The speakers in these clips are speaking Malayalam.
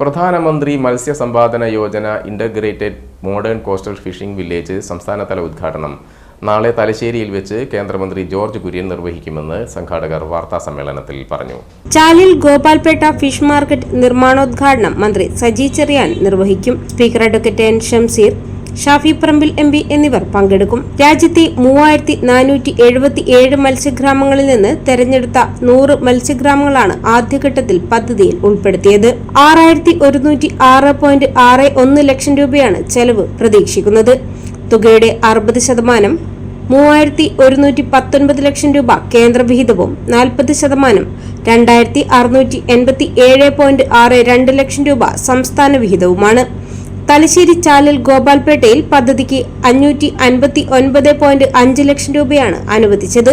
പ്രധാനമന്ത്രി മത്സ്യ മത്സ്യസമ്പാദന Yojana integrated modern coastal fishing village സംസ്ഥാനതല ഉദ്ഘാടനം. നാളെ തലശ്ശേരിയിൽ വെച്ച് കേന്ദ്രമന്ത്രി ജോർജ് കുര്യൻ നിർവഹിക്കുമെന്ന് സംഘാടകർ വാർത്താ സമ്മേളനത്തിൽ പറഞ്ഞു. ചാലിൽ ഗോപാൽപേട്ട ഫിഷ് മാർക്കറ്റ് നിർമ്മാണോദ്ഘാടനം മന്ത്രി സജി ചെറിയാൻ നിർവഹിക്കും. Speaker advocate N Shamseer Shafi Parambil M P എന്നിവർ പങ്കെടുക്കും. രാജ്യത്തെ മൂവായിരത്തി നാനൂറ്റി എഴുപത്തി ഏഴ് മത്സ്യഗ്രാമങ്ങളിൽ നിന്ന് തെരഞ്ഞെടുത്ത നൂറ് മത്സ്യഗ്രാമങ്ങളാണ് ആദ്യഘട്ടത്തിൽ പദ്ധതിയിൽ ഉൾപ്പെടുത്തിയത്. ആറായിരത്തി ഒരുന്നൂറ്റി ആറ് പോയിന്റ് ആറ് ഒന്ന് ലക്ഷം രൂപയാണ് ചെലവ് പ്രതീക്ഷിക്കുന്നത്. തുകയുടെ അറുപത് ശതമാനം മൂവായിരത്തി ഒരുന്നൂറ്റി പത്തൊൻപത് ലക്ഷം രൂപ കേന്ദ്രവിഹിതവും നാൽപ്പത് ശതമാനം രണ്ടായിരത്തി അറുന്നൂറ്റി എൺപത്തി ഏഴ് പോയിന്റ് ആറ് രണ്ട് ലക്ഷം രൂപ സംസ്ഥാന വിഹിതവുമാണ്. തലശ്ശേരി ചാലിൽ ഗോപാൽപേട്ടയിൽ പദ്ധതിക്ക് അഞ്ഞൂറ്റി അൻപത്തി ഒൻപത് പോയിന്റ് അഞ്ച് ലക്ഷം രൂപയാണ് അനുവദിച്ചത്.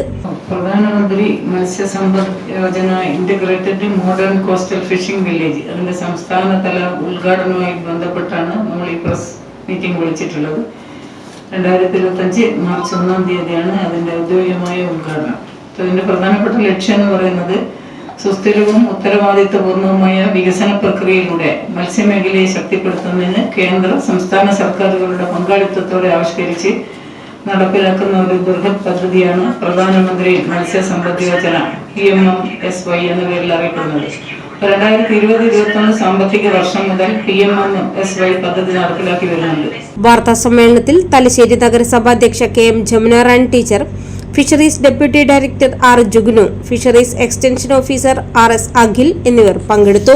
പ്രധാനമന്ത്രി Matsya Sampada Yojana integrated modern coastal fishing village അതിന്റെ സംസ്ഥാനതല ഉദ്ഘാടനവുമായി ബന്ധപ്പെട്ടാണ് നമ്മൾ ഈ പ്രസ് മീറ്റിംഗ് വിളിച്ചിട്ടുള്ളത്. രണ്ടായിരത്തി ഇരുപത്തഞ്ച് മാർച്ച് ഒന്നാം തീയതിയാണ് അതിന്റെ ഔദ്യോഗികമായ ഉദ്ഘാടനം. അതിന്റെ പ്രധാനപ്പെട്ട ലക്ഷ്യം എന്ന് പറയുന്നത് സുസ്ഥിരവും ഉത്തരവാദിത്വപൂർണവുമായ വികസന പ്രക്രിയയിലൂടെ മത്സ്യമേഖലയെ ശക്തിപ്പെടുത്തുന്നതിന് കേന്ദ്ര സംസ്ഥാന സർക്കാരുകളുടെ പങ്കാളിത്തത്തോടെ ആവിഷ്കരിച്ച് നടപ്പിലാക്കുന്ന ഒരു ബൃഹത് പദ്ധതിയാണ് പ്രധാനമന്ത്രി മത്സ്യ സമ്പദ് Yojana P M M S Y എന്ന പേരിൽ അറിയപ്പെടുന്നത്. രണ്ടായിരത്തി ഇരുപത് ഇരുപത്തൊന്ന് സാമ്പത്തിക വർഷം മുതൽ P M M S Y പദ്ധതി നടപ്പിലാക്കി വരുന്നുണ്ട്. വാർത്താ സമ്മേളനത്തിൽ തലശ്ശേരി നഗരസഭാ അധ്യക്ഷ K M Jamuna teacher fisheries deputy director R Jugnu fisheries extension officer R S Akhil എന്നിവർ പങ്കെടുത്തു.